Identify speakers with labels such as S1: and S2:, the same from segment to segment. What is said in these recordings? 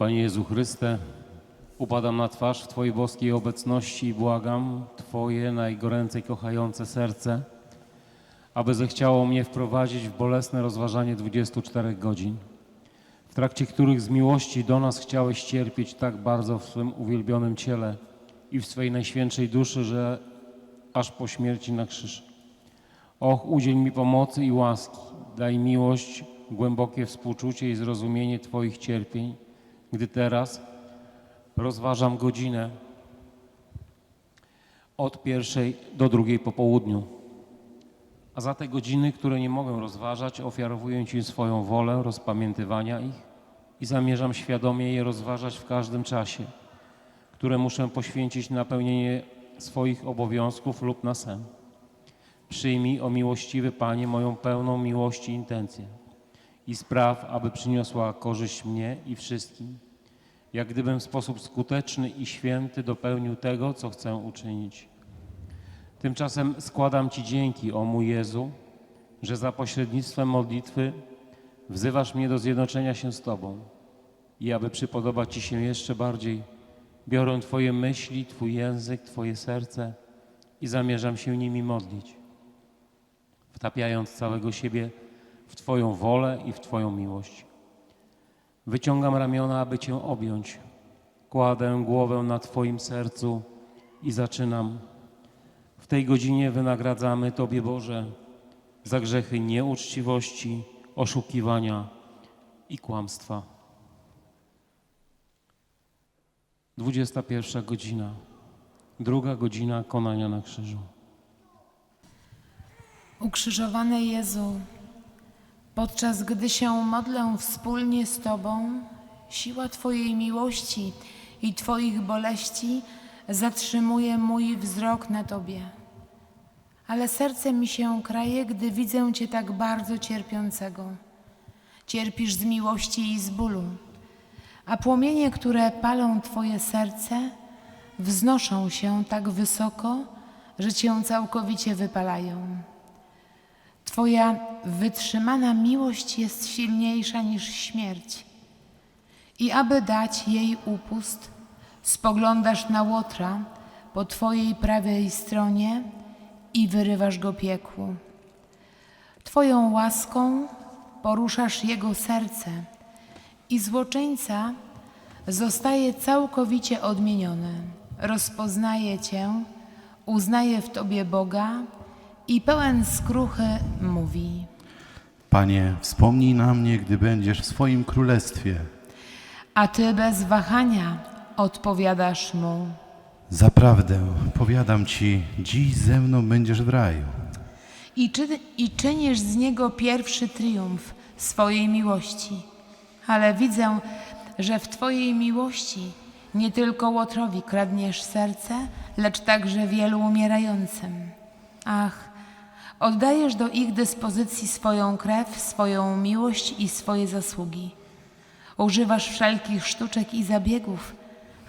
S1: Panie Jezu Chryste, upadam na twarz w Twojej boskiej obecności i błagam Twoje najgoręcej kochające serce, aby zechciało mnie wprowadzić w bolesne rozważanie 24 godzin, w trakcie których z miłości do nas chciałeś cierpieć tak bardzo w swym uwielbionym ciele i w swej najświętszej duszy, że aż po śmierci na krzyż. Och, udziel mi pomocy i łaski, daj miłość, głębokie współczucie i zrozumienie Twoich cierpień, gdy teraz rozważam godzinę od pierwszej do drugiej po południu. A za te godziny, które nie mogę rozważać, ofiarowuję Ci swoją wolę rozpamiętywania ich i zamierzam świadomie je rozważać w każdym czasie, które muszę poświęcić na pełnienie swoich obowiązków lub na sen. Przyjmij, o miłościwy Panie, moją pełną miłości intencję i spraw, aby przyniosła korzyść mnie i wszystkim, jak gdybym w sposób skuteczny i święty dopełnił tego, co chcę uczynić. Tymczasem składam Ci dzięki, o mój Jezu, że za pośrednictwem modlitwy wzywasz mnie do zjednoczenia się z Tobą i aby przypodobać Ci się jeszcze bardziej, biorę Twoje myśli, Twój język, Twoje serce i zamierzam się nimi modlić, wtapiając całego siebie w Twoją wolę i w Twoją miłość. Wyciągam ramiona, aby Cię objąć. Kładę głowę na Twoim sercu i zaczynam. W tej godzinie wynagradzamy Tobie, Boże, za grzechy nieuczciwości, oszukiwania i kłamstwa. 21 godzina, druga godzina konania na krzyżu.
S2: Ukrzyżowany Jezu, podczas gdy się modlę wspólnie z Tobą, siła Twojej miłości i Twoich boleści zatrzymuje mój wzrok na Tobie. Ale serce mi się kraje, gdy widzę Cię tak bardzo cierpiącego. Cierpisz z miłości i z bólu, a płomienie, które palą Twoje serce, wznoszą się tak wysoko, że Cię całkowicie wypalają. Twoja wytrzymana miłość jest silniejsza niż śmierć. I aby dać jej upust, spoglądasz na Łotra po Twojej prawej stronie i wyrywasz go piekłu. Twoją łaską poruszasz jego serce i złoczyńca zostaje całkowicie odmieniony. Rozpoznaje Cię, uznaje w Tobie Boga i pełen skruchy mówi.
S3: Panie, wspomnij na mnie, gdy będziesz w swoim królestwie.
S2: A Ty bez wahania odpowiadasz mu.
S3: Zaprawdę, powiadam ci, dziś ze mną będziesz w raju.
S2: I, czy, I czynisz z niego pierwszy triumf swojej miłości. Ale widzę, że w Twojej miłości nie tylko Łotrowi kradniesz serce, lecz także wielu umierającym. Ach, oddajesz do ich dyspozycji swoją krew, swoją miłość i swoje zasługi. Używasz wszelkich sztuczek i zabiegów,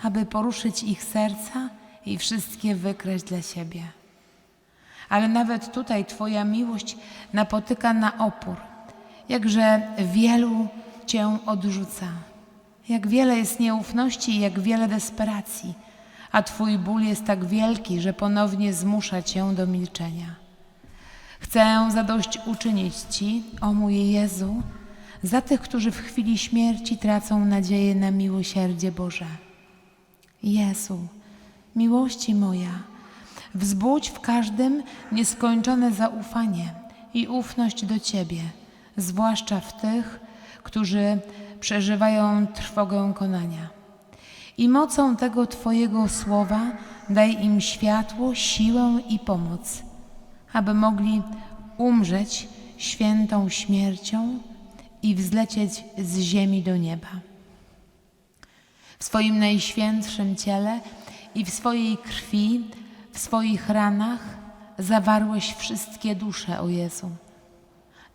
S2: aby poruszyć ich serca i wszystkie wykraść dla siebie. Ale nawet tutaj Twoja miłość napotyka na opór, jakże wielu Cię odrzuca. Jak wiele jest nieufności i jak wiele desperacji, a Twój ból jest tak wielki, że ponownie zmusza Cię do milczenia. Chcę zadośćuczynić Ci, o mój Jezu, za tych, którzy w chwili śmierci tracą nadzieję na miłosierdzie Boże. Jezu, miłości moja, wzbudź w każdym nieskończone zaufanie i ufność do Ciebie, zwłaszcza w tych, którzy przeżywają trwogę konania. I mocą tego Twojego słowa daj im światło, siłę i pomoc, aby mogli umrzeć świętą śmiercią i wzlecieć z ziemi do nieba. W swoim najświętszym ciele i w swojej krwi, w swoich ranach zawarłeś wszystkie dusze, o Jezu.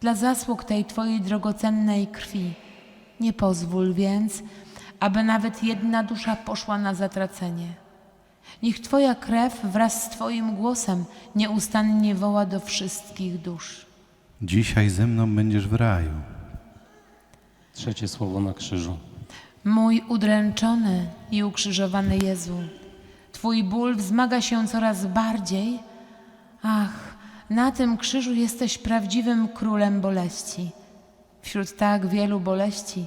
S2: Dla zasług tej Twojej drogocennej krwi nie pozwól więc, aby nawet jedna dusza poszła na zatracenie. Niech Twoja krew wraz z Twoim głosem nieustannie woła do wszystkich dusz.
S3: Dzisiaj ze mną będziesz w raju.
S1: Trzecie słowo na krzyżu.
S2: Mój udręczony i ukrzyżowany Jezu, Twój ból wzmaga się coraz bardziej. Ach, na tym krzyżu jesteś prawdziwym królem boleści. Wśród tak wielu boleści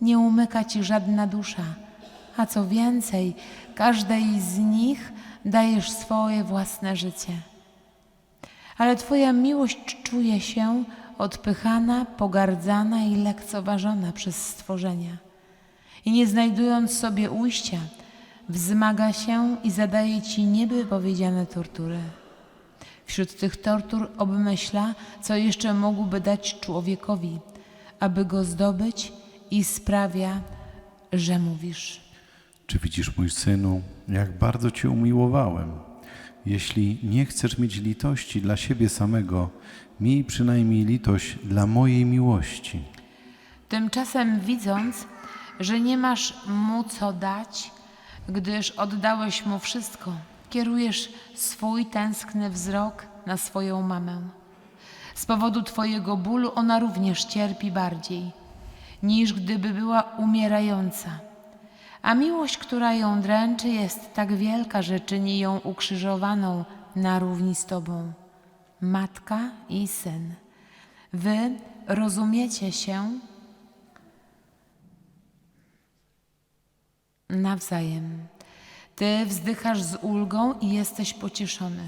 S2: nie umyka Ci żadna dusza, a co więcej, każdej z nich dajesz swoje własne życie. Ale Twoja miłość czuje się odpychana, pogardzana i lekceważona przez stworzenia. I nie znajdując sobie ujścia, wzmaga się i zadaje Ci niewypowiedziane tortury. Wśród tych tortur obmyśla, co jeszcze mógłby dać człowiekowi, aby go zdobyć i sprawia, że mówisz.
S3: Czy widzisz, mój synu, jak bardzo Cię umiłowałem? Jeśli nie chcesz mieć litości dla siebie samego, miej przynajmniej litość dla mojej miłości.
S2: Tymczasem widząc, że nie masz mu co dać, gdyż oddałeś mu wszystko, kierujesz swój tęskny wzrok na swoją mamę. Z powodu Twojego bólu ona również cierpi bardziej, niż gdyby była umierająca. A miłość, która ją dręczy, jest tak wielka, że czyni ją ukrzyżowaną na równi z Tobą. Matka i syn. Wy rozumiecie się nawzajem. Ty wzdychasz z ulgą i jesteś pocieszony,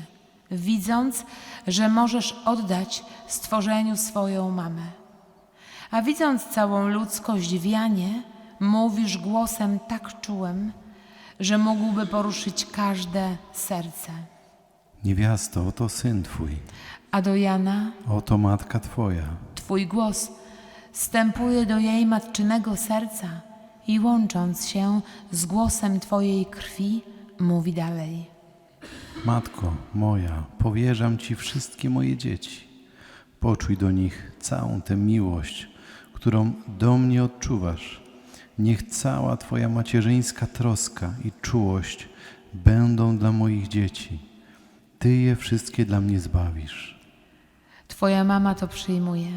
S2: widząc, że możesz oddać stworzeniu swoją mamę. A widząc całą ludzkość w Janie, mówisz głosem tak czułym, że mógłby poruszyć każde serce.
S3: Niewiasto, oto syn Twój,
S2: A do Jana
S3: oto matka Twoja.
S2: Twój głos wstępuje do jej matczynego serca i łącząc się z głosem Twojej krwi, mówi dalej.
S3: Matko moja, powierzam Ci wszystkie moje dzieci. Poczuj do nich całą tę miłość, którą do mnie odczuwasz. Niech cała Twoja macierzyńska troska i czułość będą dla moich dzieci. Ty je wszystkie dla mnie zbawisz.
S2: Twoja mama to przyjmuje.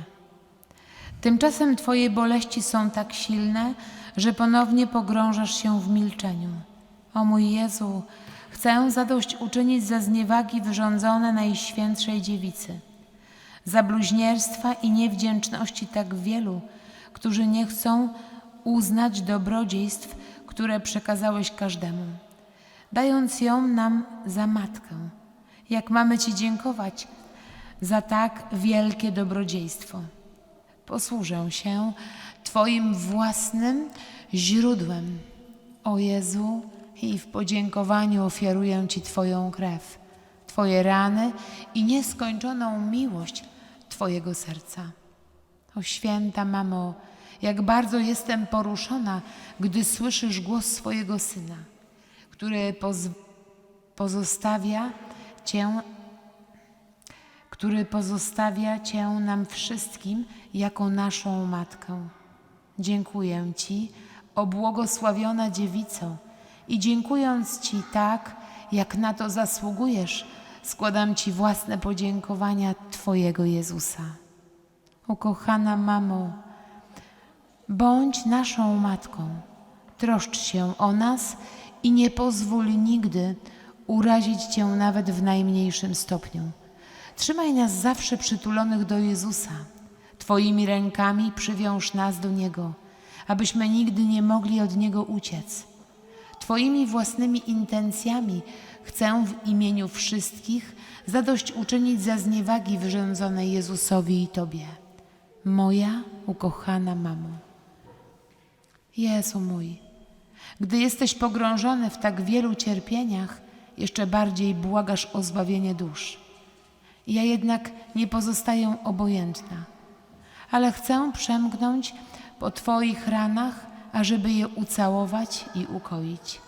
S2: Tymczasem Twoje boleści są tak silne, że ponownie pogrążasz się w milczeniu. O mój Jezu, chcę zadość uczynić za zniewagi wyrządzone Najświętszej Dziewicy, za bluźnierstwa i niewdzięczności tak wielu, którzy nie chcą uznać dobrodziejstw, które przekazałeś każdemu, dając ją nam za matkę. Jak mamy Ci dziękować za tak wielkie dobrodziejstwo? posłużę się Twoim własnym źródłem. O Jezu, i w podziękowaniu ofiaruję Ci Twoją krew, Twoje rany i nieskończoną miłość Twojego serca. O święta mamo, jak bardzo jestem poruszona, gdy słyszysz głos swojego syna, który poz- pozostawia Cię który pozostawia Cię nam wszystkim jako naszą Matkę. Dziękuję Ci, o błogosławiona dziewico, i dziękując Ci tak, jak na to zasługujesz, składam Ci własne podziękowania Twojego Jezusa. Ukochana mamo, bądź naszą matką, troszcz się o nas i nie pozwól nigdy urazić Cię nawet w najmniejszym stopniu. Trzymaj nas zawsze przytulonych do Jezusa. Twoimi rękami przywiąż nas do Niego, abyśmy nigdy nie mogli od Niego uciec. Twoimi własnymi intencjami chcę w imieniu wszystkich zadośćuczynić za zniewagi wyrządzone Jezusowi i Tobie. Moja ukochana mamo. Jezu mój, gdy jesteś pogrążony w tak wielu cierpieniach, jeszcze bardziej błagasz o zbawienie dusz. Ja jednak nie pozostaję obojętna, ale chcę przemknąć po Twoich ranach, ażeby je ucałować i ukoić.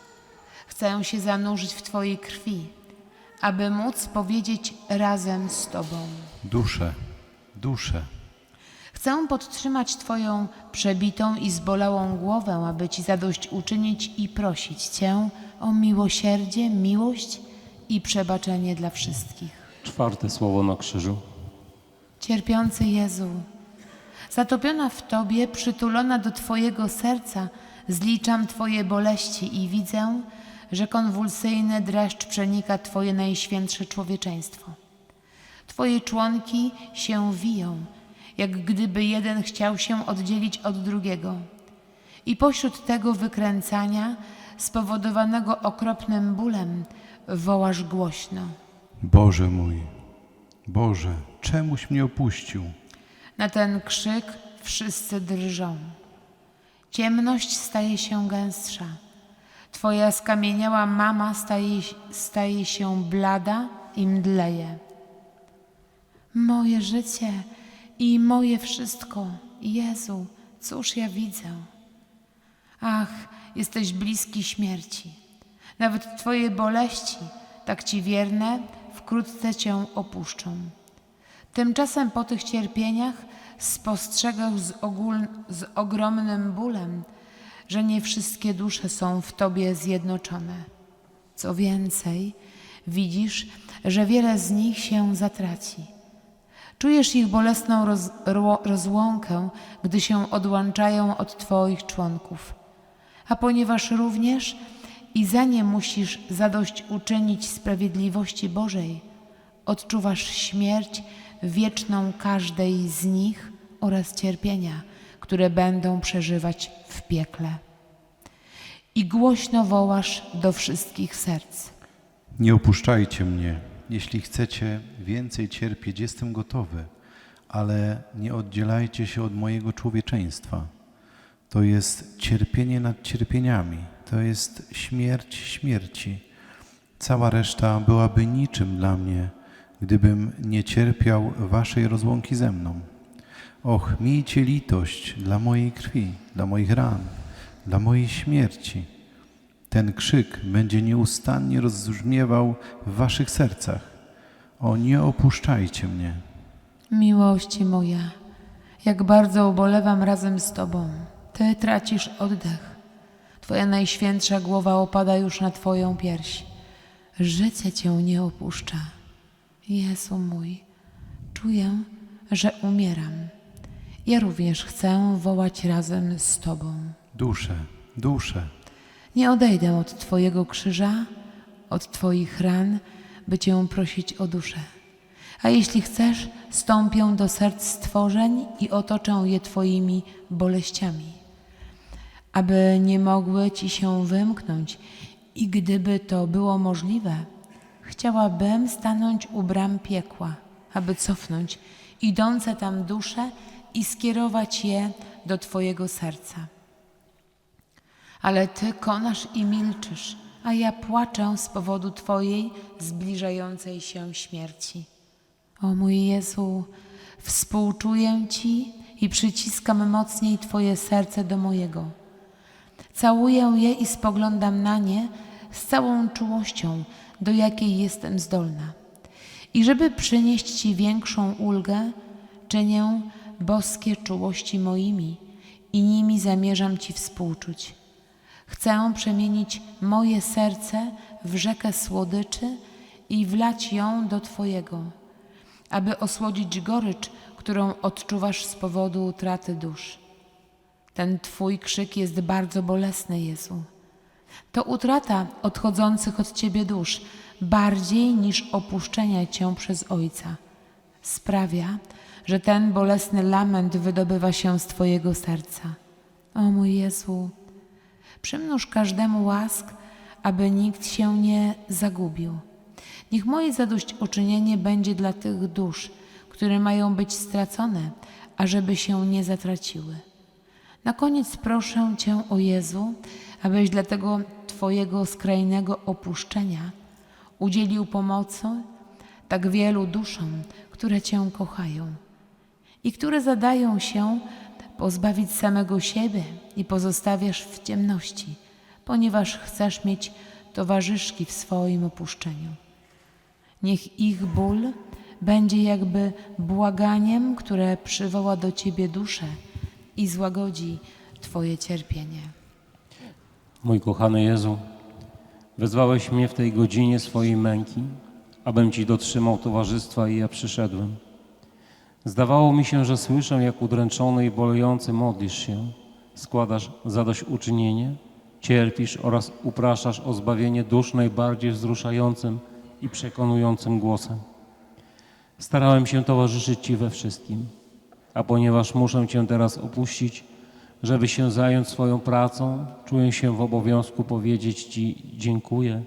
S2: Chcę się zanurzyć w Twojej krwi, aby móc powiedzieć razem z Tobą.
S3: Duszę, duszę.
S2: Chcę podtrzymać Twoją przebitą i zbolałą głowę, aby Ci zadośćuczynić i prosić Cię o miłosierdzie, miłość i przebaczenie dla wszystkich.
S1: Czwarte słowo na krzyżu.
S2: Cierpiący Jezu, zatopiona w Tobie, przytulona do Twojego serca, Zliczam Twoje boleści i widzę, że konwulsyjny dreszcz przenika Twoje najświętsze człowieczeństwo. Twoje członki się wiją, jak gdyby jeden chciał się oddzielić od drugiego. I pośród tego wykręcania, spowodowanego okropnym bólem, wołasz głośno.
S3: Boże mój, Boże, czemuś mnie opuścił?
S2: Na ten krzyk wszyscy drżą. Ciemność staje się gęstsza. Twoja skamieniała mama staje, staje się blada i mdleje. Moje życie i moje wszystko, Jezu, cóż ja widzę? Ach, jesteś bliski śmierci. Nawet Twoje boleści, tak Ci wierne, wkrótce Cię opuszczą. Tymczasem po tych cierpieniach spostrzegał z, ogól, z ogromnym bólem, że nie wszystkie dusze są w Tobie zjednoczone. Co więcej, widzisz, że wiele z nich się zatraci. Czujesz ich bolesną roz, ro, rozłąkę, gdy się odłączają od Twoich członków. A ponieważ również i za nie musisz zadość uczynić sprawiedliwości Bożej, odczuwasz śmierć wieczną każdej z nich oraz cierpienia, które będą przeżywać w piekle. I głośno wołasz do wszystkich serc.
S3: Nie opuszczajcie mnie. Jeśli chcecie więcej cierpieć, jestem gotowy, ale nie oddzielajcie się od mojego człowieczeństwa. To jest cierpienie nad cierpieniami, to jest śmierć śmierci. Cała reszta byłaby niczym dla mnie, gdybym nie cierpiał waszej rozłąki ze mną. Och, miejcie litość dla mojej krwi, dla moich ran, dla mojej śmierci. Ten krzyk będzie nieustannie rozbrzmiewał w waszych sercach. O, nie opuszczajcie mnie.
S2: Miłości moja, jak bardzo ubolewam razem z Tobą. Ty tracisz oddech. Twoja najświętsza głowa opada już na Twoją pierś. Życie Cię nie opuszcza. Jezu mój, czuję, że umieram. Ja również chcę wołać razem z Tobą.
S3: Dusze, dusze,
S2: Nie odejdę od Twojego krzyża, od Twoich ran, by Cię prosić o duszę. A jeśli chcesz, stąpię do serc stworzeń i otoczę je Twoimi boleściami, aby nie mogły Ci się wymknąć. I gdyby to było możliwe, chciałabym stanąć u bram piekła, aby cofnąć idące tam dusze i skierować je do Twojego serca. Ale Ty konasz i milczysz, a ja płaczę z powodu Twojej zbliżającej się śmierci. O mój Jezu, współczuję Ci i przyciskam mocniej Twoje serce do mojego. Całuję je i spoglądam na nie z całą czułością, do jakiej jestem zdolna. I żeby przynieść Ci większą ulgę, czynię boskie czułości moimi i nimi zamierzam Ci współczuć. Chcę przemienić moje serce w rzekę słodyczy i wlać ją do Twojego, aby osłodzić gorycz, którą odczuwasz z powodu utraty dusz. Ten Twój krzyk jest bardzo bolesny, Jezu. To utrata odchodzących od Ciebie dusz, bardziej niż opuszczenie Cię przez Ojca. Sprawia, że ten bolesny lament wydobywa się z Twojego serca. O mój Jezu, przymnóż każdemu łask, aby nikt się nie zagubił. Niech moje zadośćuczynienie będzie dla tych dusz, które mają być stracone, ażeby się nie zatraciły. Na koniec proszę Cię o Jezu, abyś dla tego Twojego skrajnego opuszczenia udzielił pomocy tak wielu duszom, które Cię kochają i które zadają się pozbawić samego siebie i pozostawiasz w ciemności, ponieważ chcesz mieć towarzyszki w swoim opuszczeniu. Niech ich ból będzie jakby błaganiem, które przywoła do Ciebie duszę i złagodzi Twoje cierpienie.
S1: Mój kochany Jezu, wezwałeś mnie w tej godzinie swojej męki, abym Ci dotrzymał towarzystwa i ja przyszedłem. Zdawało mi się, że słyszę, jak udręczony i bolejący modlisz się, składasz zadośćuczynienie, cierpisz oraz upraszasz o zbawienie dusz najbardziej wzruszającym i przekonującym głosem. Starałem się towarzyszyć Ci we wszystkim, a ponieważ muszę Cię teraz opuścić, żeby się zająć swoją pracą, czuję się w obowiązku powiedzieć Ci dziękuję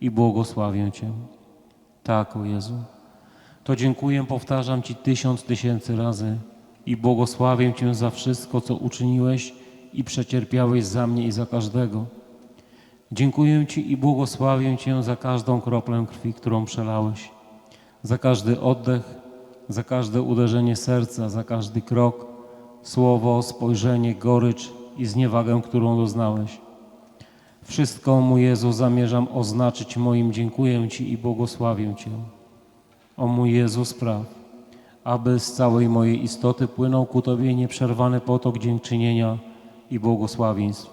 S1: i błogosławię Cię. Tak, o Jezu. To dziękuję, powtarzam Ci tysiąc tysięcy razy i błogosławię Cię za wszystko, co uczyniłeś i przecierpiałeś za mnie i za każdego. Dziękuję Ci i błogosławię Cię za każdą kroplę krwi, którą przelałeś, za każdy oddech, za każde uderzenie serca, za każdy krok, słowo, spojrzenie, gorycz i zniewagę, którą doznałeś. Wszystko, mój Jezu, zamierzam oznaczyć moim dziękuję Ci i błogosławię Cię. O mój Jezu, spraw, aby z całej mojej istoty płynął ku Tobie nieprzerwany potok dziękczynienia i błogosławieństw,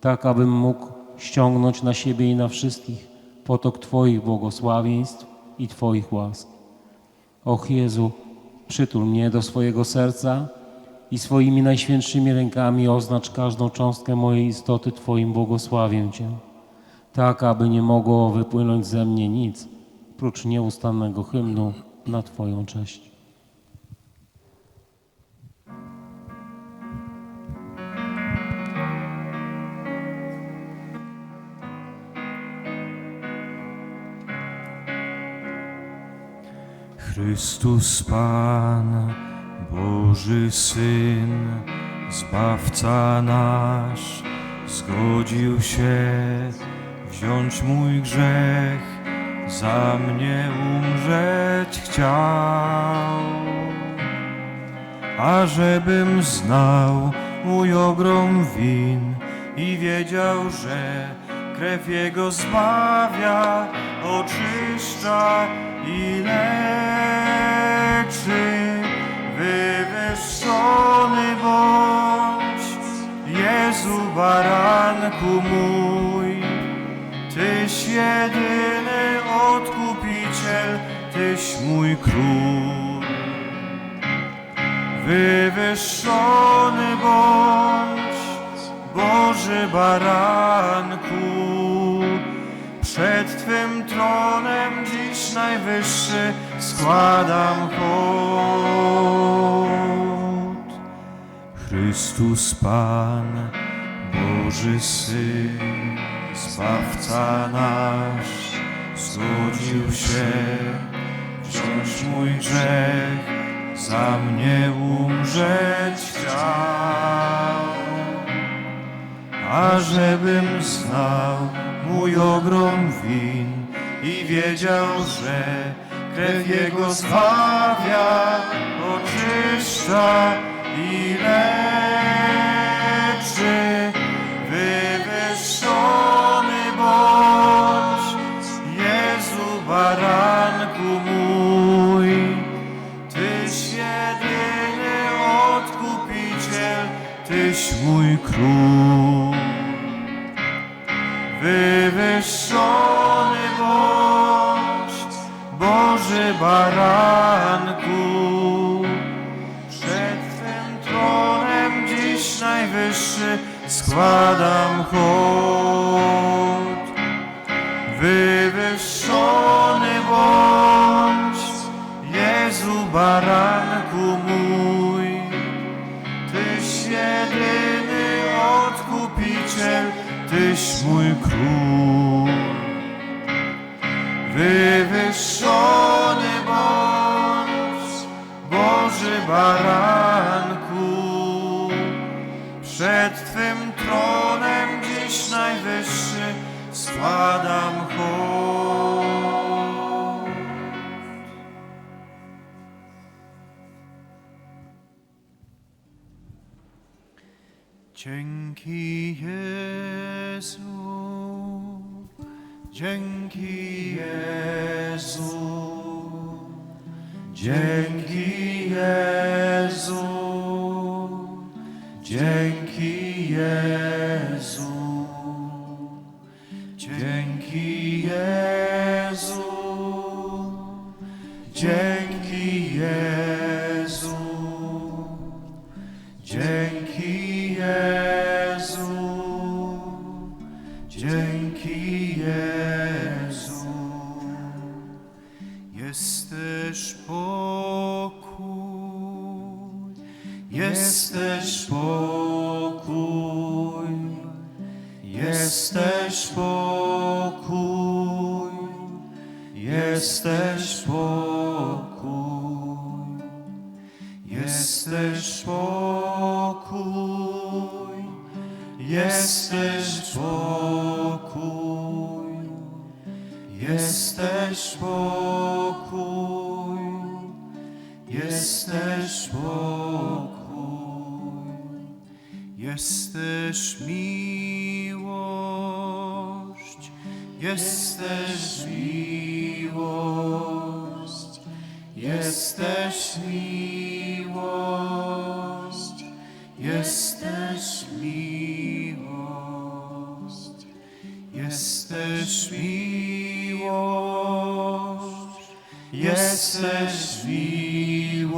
S1: tak abym mógł ściągnąć na siebie i na wszystkich potok Twoich błogosławieństw i Twoich łask. Och Jezu, przytul mnie do swojego serca i swoimi najświętszymi rękami oznacz każdą cząstkę mojej istoty Twoim błogosławię Cię, tak aby nie mogło wypłynąć ze mnie nic, prócz nieustannego hymnu na Twoją cześć.
S4: Chrystus Pan, Boży Syn, Zbawca nasz, zgodził się wziąć mój grzech, za mnie umrzeć chciał. Ażebym znał mój ogrom win i wiedział, że krew Jego zbawia, oczyszcza i leczy. Wywyższony bądź, Jezu baranku mój, Tyś jedyny odkupiciel, Tyś mój król. Wywyższony bądź, Boży baranku, przed Twym tronem dziś najwyższy składam hołd. Chrystus Pan, Boży Syn, Zbawca nasz, zgodził się wziąć mój grzech, za mnie umrzeć chciał. Ażebym znał mój ogrom win i wiedział, że krew Jego zbawia, oczyszcza i leczy. Król. Wywyższony bądź, Boży baranku, przed Twym tronem dziś najwyższy składam hołd. Król. Wywyższony bądź, Boży baranku, dzięki pokój, pokój, jesteś pokój, jesteś pokój, jesteś pokój. Jesteś miłość, jesteś miłość, jesteś miłość.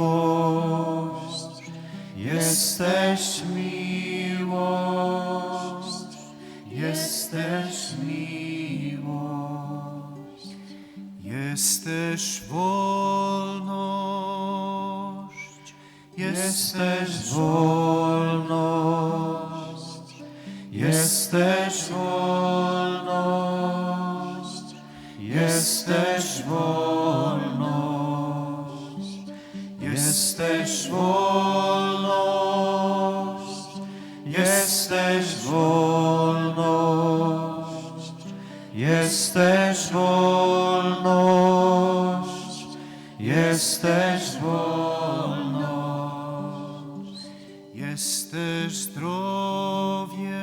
S4: Jesteś miłość, jesteś miłość, jesteś wolność, jesteś wolność, jesteś wolność, jesteś jesteś wolność, jesteś wolność, jesteś zdrowie,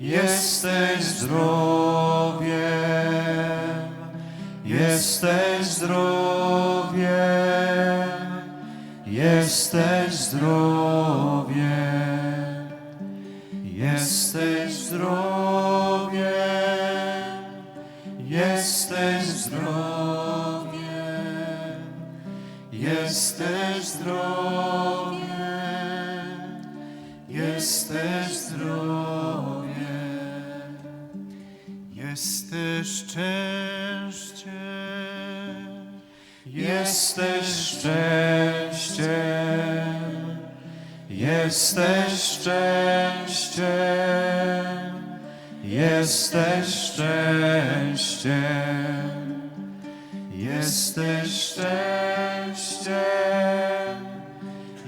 S4: jesteś zdrowie. Jesteś zdrowie, jesteś zdrowie, jesteś szczęście, jesteś szczęście, jesteś szczęście, jesteś szczęście,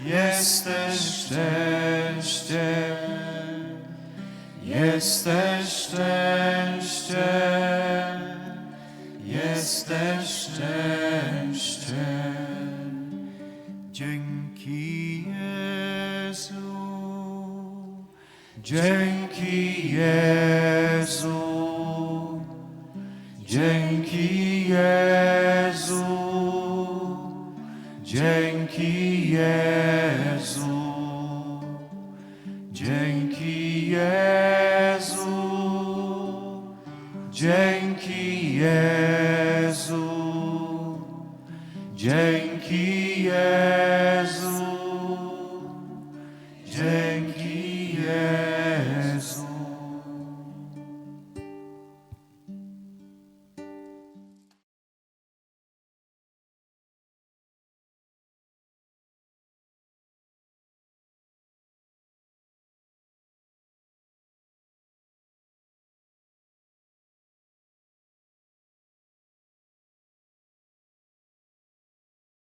S4: jesteś szczęście. Jesteś szczęście, dzięki Jezu, dzięki Jezu, dzięki Jezu.